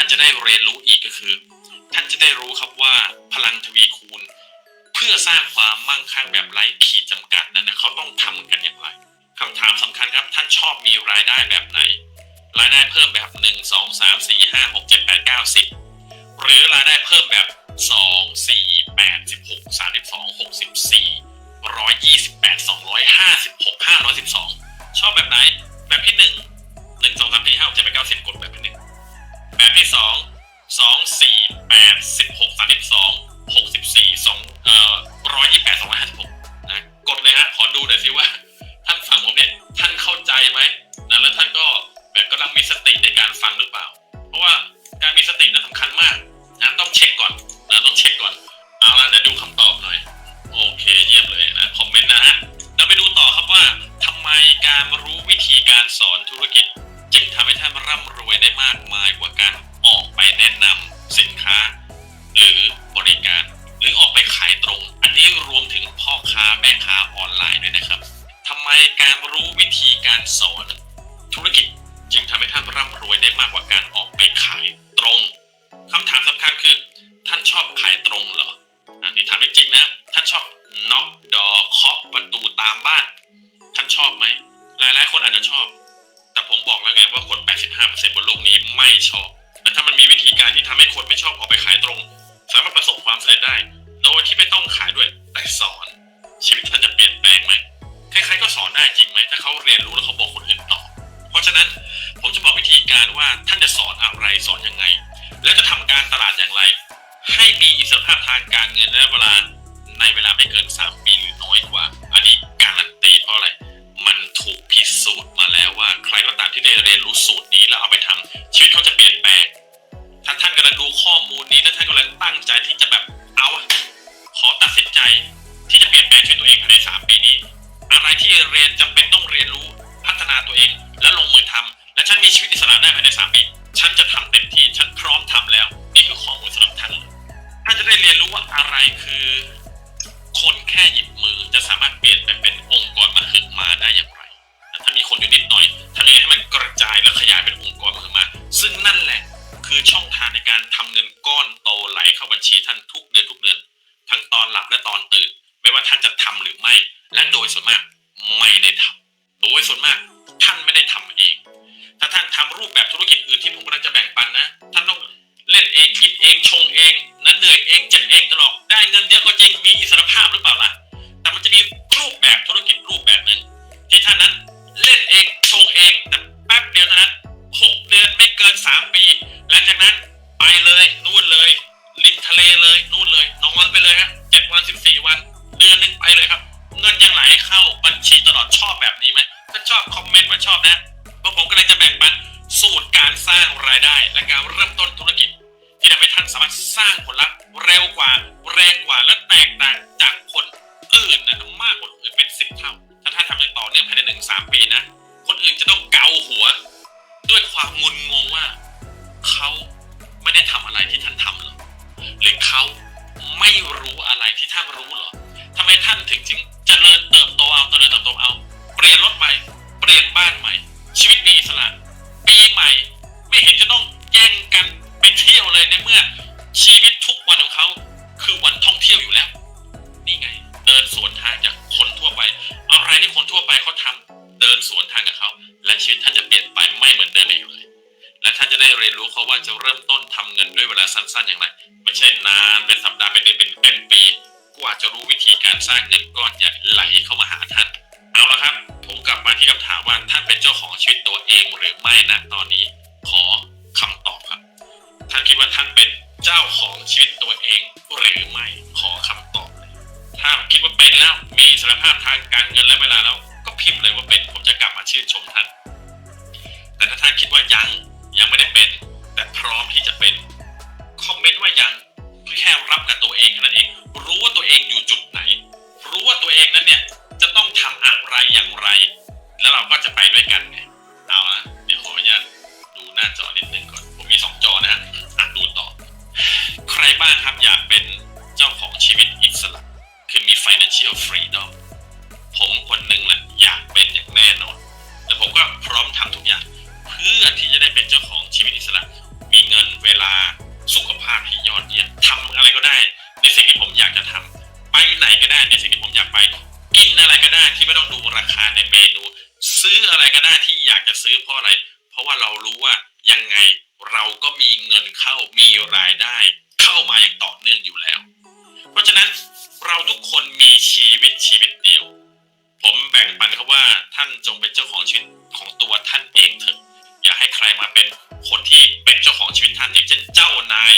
ท่านจะได้เรียนรู้อีกก็คือ ท่านจะได้รู้ครับว่าพลังทวีคูณ เพื่อสร้างความมั่งคั่งแบบไร้ขีดจำกัดนั้นนะเขาต้องทำกันอย่างไรคำถามสำคัญครับ ท่านชอบมีรายได้แบบไหน รายได้เพิ่มแบบ 1 2 3 4 5 6 7 8 9 10 หรือรายได้เพิ่มแบบ 2 4 8 การสอนธุรกิจ จึงทำให้ท่านร่ำรวยได้มากมายกว่าการออกไปแนะนำสินค้า หรือบริการ หรือออกไปขายตรง อันนี้รวมถึงพ่อค้าแม่ค้าออนไลน์ด้วยนะครับทำไมการรู้วิธีการสอนธุรกิจ จึงทำให้ท่านร่ำรวยได้มากกว่าการออกไปขายตรงคำถามสำคัญคือ ท่านชอบขายตรงเหรออันนี้ถามจริงๆนะท่านชอบน็อก 85%บนโลกนี้ไม่ชอบ แต่ถ้ามันมีวิธีการที่ทำให้คนไม่ชอบออกไปขายตรง สามารถประสบความสำเร็จได้ โดยที่ไม่ต้องขายด้วยแต่สอน ชีวิตท่านจะเปลี่ยนแปลงไหมใครๆก็สอนได้จริงไหมถ้าเขาเรียนรู้แล้วเขาบอกคนอื่นต่อ เพราะฉะนั้นผมจะบอกวิธีการว่าท่านจะสอนอะไรสอนยังไง และจะทำการตลาดอย่างไร ให้มีอิสรภาพทางการเงินและเวลาในเวลาไม่เกิน 3 ปีหรือน้อยกว่า สร้างรายได้ และการเริ่มต้นธุรกิจ ที่ทำให้ท่านสามารถสร้างผลลัพธ์เร็วกว่า แรงกว่าและแตกต่างจากคนอื่นนะมากกว่าคนอื่นเป็นสิบเท่า ถ้าท่านทำอย่างต่อเนื่องภายในหนึ่งสามปีนะ คนอื่นจะต้องเกาหัว ด้วยความงุนงงว่า เขาไม่ได้ทำอะไรที่ท่านทำหรอหรือเขาไม่รู้อะไรที่ท่านรู้หรอทำไมท่านถึงจึง เรียนรู้เขาว่าจะเริ่มต้นทำเงินด้วยเวลาสั้นๆอย่างไรไม่ใช่นานเป็นสัปดาห์เป็นเดือนเป็นเป็นปีกว่าจะรู้วิธีการสร้างเงินก้อนใหญ่ไหลเข้ามาหาท่าน เอาละครับ ผมกลับมาที่คำถามว่าท่านเป็นเจ้าของชีวิตตัวเองหรือไม่นะตอนนี้ ขอคำตอบครับ ท่านคิดว่าท่านเป็นเจ้าของชีวิตตัวเองหรือไม่ขอคำตอบเลยถ้าคิดว่าเป็นแล้วมีอิสรภาพทางการเงินและเวลาแล้วก็พิมพ์เลยว่าเป็นผมจะกลับมาชื่นชมท่าน แต่ถ้าท่านคิดว่ายัง นั้นเองรู้ ไม่ต้องดูราคาในเมนู ซื้ออะไรก็ได้ที่อยากจะซื้อเพราะอะไร เพราะว่าเรารู้ว่ายังไงเราก็มีเงินเข้ามีรายได้ เข้ามาอย่างต่อเนื่องอยู่แล้ว เพราะฉะนั้นเราทุกคนมีชีวิตชีวิตเดียว ผมแบ่งปันครับว่าท่านจงเป็นเจ้าของชีวิตของตัวท่านเองเถอะ อย่าให้ใครมาเป็นคนที่เป็นเจ้าของชีวิตท่านอย่างเช่นเจ้านาย